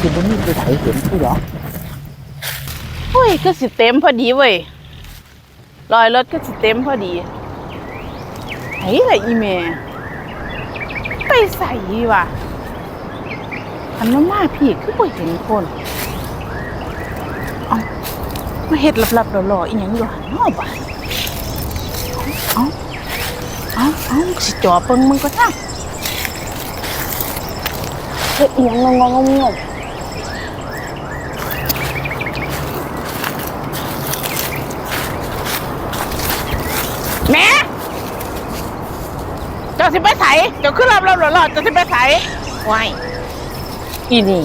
สิบ่มีผู้ใดเห็นกูหรอเฮ้ยก็สิเต็มพอดีเว้ยรอยรถก็สิเต็มพอดีไอ้ละอีเมไปใส่วะอันนั้นมาพี่คือบ่เห็นคนเอามาเฮ็ดลับๆหล่อๆอีหยังอยู่หันเนาะบ่ะเอาเอาเอาสิจ่อเปิงมึงก็ท่าเฮ็ดอีหยังงงๆงงๆ แม่เจ้า สิไปไสเจ้าขึ้นรับเราหลอดเจ้าสิไปไสว้ายอีนี่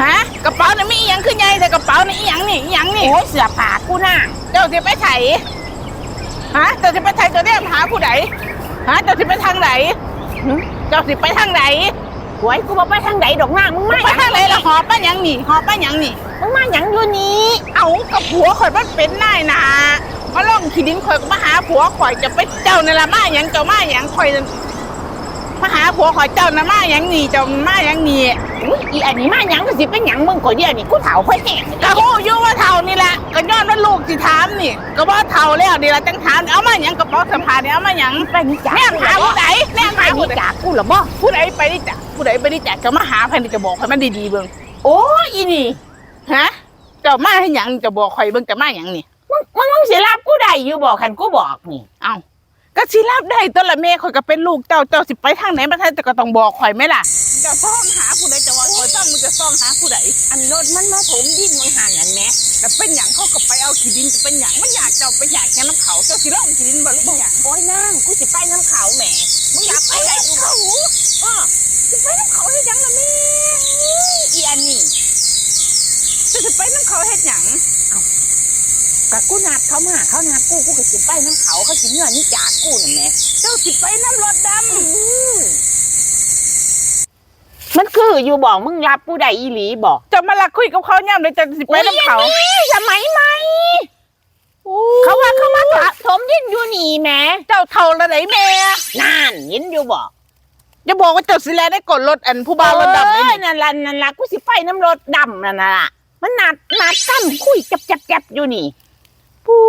ฮะกระเป๋านี่มีอีหยังขึ้นใหญ่แต่กระเป๋านี่อีหยังนี่อีหยังนี่โอ้ยเสือผากูน่ะเจ้าสิไปไสฮะเจ้าสิไปไสเจ้าได้หาผู้ใดฮะเจ้าสิไปทางไหนหึเจ้าสิไปทางไหนหวยกูบ่ไปทางใดดอกนางมึงมาไปทางไหนล่ะหอบป้าหยังนี่หอบป้าหยังนี่ มึงมาหยังอยู่นี่เอากับผัวข่อยมันเป็นนายนามาล่องขีดินข่อยก็มาหาผัวข่อยจะไปเจ้าในละมาหยังเจ้ามาหยังข่อยนั่น มาหาผัวข่อยเจ้านะมาหยังนี่เจ้ามาหยังนี่อุ๊ยอีอันนี้มาหยังก็สิเป็นหยังมึงก็เดียวนี่กูเฒ่าค่อยแห้งก็ฮู้อยู่ว่าเท่านี่แหละก็ย้อนว่าลูกสิถามนี่ ก็ว่าเท่าแล้วนี่ละจังถามเอามาหยังกระเป๋าสะพายนี่เอามาหยังไปนี่จ้าแม่หาผู้ใดแม่ไปหาผู้นี่ใดจ้ากูเหรอบ่ผู้ใดไปนี่จ้ะผู้ใดไปนี่จ้ะก็มาหาใครนี่จะบอกใครมันดีๆเบิ่งโอ้ยอีนี่ฮะเจ้ามาให้หยังจะบอกใครเบิ่งจะมาหยังนี่มึงมึงมึงสิรับกูได้อยู่บ่คันกูบอกนี่เอ้า ก็สิรับได้ตัวละแม่ข่อยก็เป็นลูกเจ้าเจ้าสิไปทางไหนมาทางแต่ก็ต้องบอกข่อยไหมล่ะจะซ่องหาผู้ใดจะว่าข่อยซ่องมึงจะซ่องหาผู้ใดอันรถมันมาถมดินมึงหันนั่นแหมแล้วเป็นหยังเขาก็ไปเอาขี้ดินจะเป็นหยังมันอยากเจ้าไปอยากแกน้ำเขาเจ้าสิล่องขี้ดินบ่หรือหยังโอ้ยนางกูสิไปน้ำเขาแหมมึงอยากไปได้อยู่บ่อ้อสิไปน้ำเขาเฮ็ดหยังล่ะแม่อีอันนี้จะสิไปน้ำเขาเฮ็ดหยัง ก็กูนัดเขามาเขานัดกูกูก็สิไปน้ำเขาเขาสิเนื้อนี่จากกูนั่นแหมเจ้าสิไปน้ำรถดำมันคืออยู่บอกมึงรับกูได้อีหลีบอกจะมาลักคุยกับเขาย่ำเลยจะสิไปน้ำเขาอุ๊ยสมัยใหม่เขาว่าเขามาถะถมดินอยู่นี่แหมเจ้าเท่าระไหนแม่นั่นเห็นอยู่บอกจะบอกว่าเจ้าสิแลได้กดรถอันผู้บ่าวรถดำเลยเอ้ยนี่นั่นล่ะนั่นล่ะกูสิไปน้ำรถดำนั่นน่ะมันนัดนัดกันคุยจับจับจับอยู่นี่ ปุ้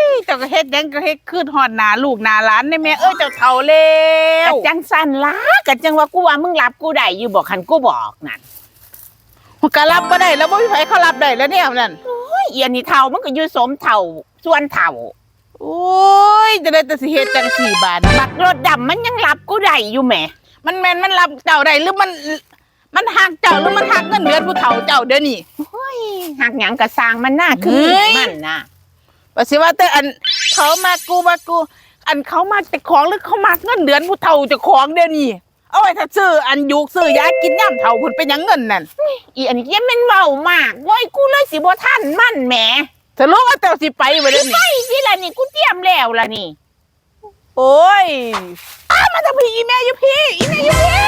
ยเจ้าก็เฮ็ดหยังก็เฮ็ดขึ้นหอดหนาลูกหนาหลานได้แม่เอ้ยเจ้าเท่าแล้กะวจังสันล่ะกะจังว่ากูว่ามึงรับกูได้อยู่บอกคันกูบอกนั่นมันก็รับบ่ได้แล้วบ่มีไผเขารับได้แล้วเนี่ยนั่นโอ้ยเอียนี่เท่ามันก็อยู่สมเท่าส่วนเท่า โอ้ยจะได้แต่สิเฮ็ดจังสี่บาทบักรถดำมันยังรับกูได้อยู่แหม มันแม่นมันรับเจ้าได้หรือมัน มันหักเจ้าหรือมันหักเงินเดือนผู้เฒ่าเจ้าเดี๋ยวนี้หักหยังกะสร้างมันหน้าคือเฮ้ยมันน่ะว่าสิว่าแต่อันเขามากูมากู อันเขามาแต่ของหรือเขามาเงินเดือนผู้เฒ่าเจะของเดี๋ยวนี้เอาไว้ถ้าซื้ออันยุกซื้อยากินย่ำเฒ่าคุณเป็นหยังเงินนั่นอีอันนี้ยังเป็นเบามากโว้ยกูเลยสิบ่ทันมันแหมสรุปว่าเจ้าสิไปบ่เดี๋ยวไปนี้สิล่ะนี่กูเตรียมแล้วล่ะนี่ โอ้ยอ้ามาทางพี่อีแม่อยู่พี่อีแม่อยู่พี่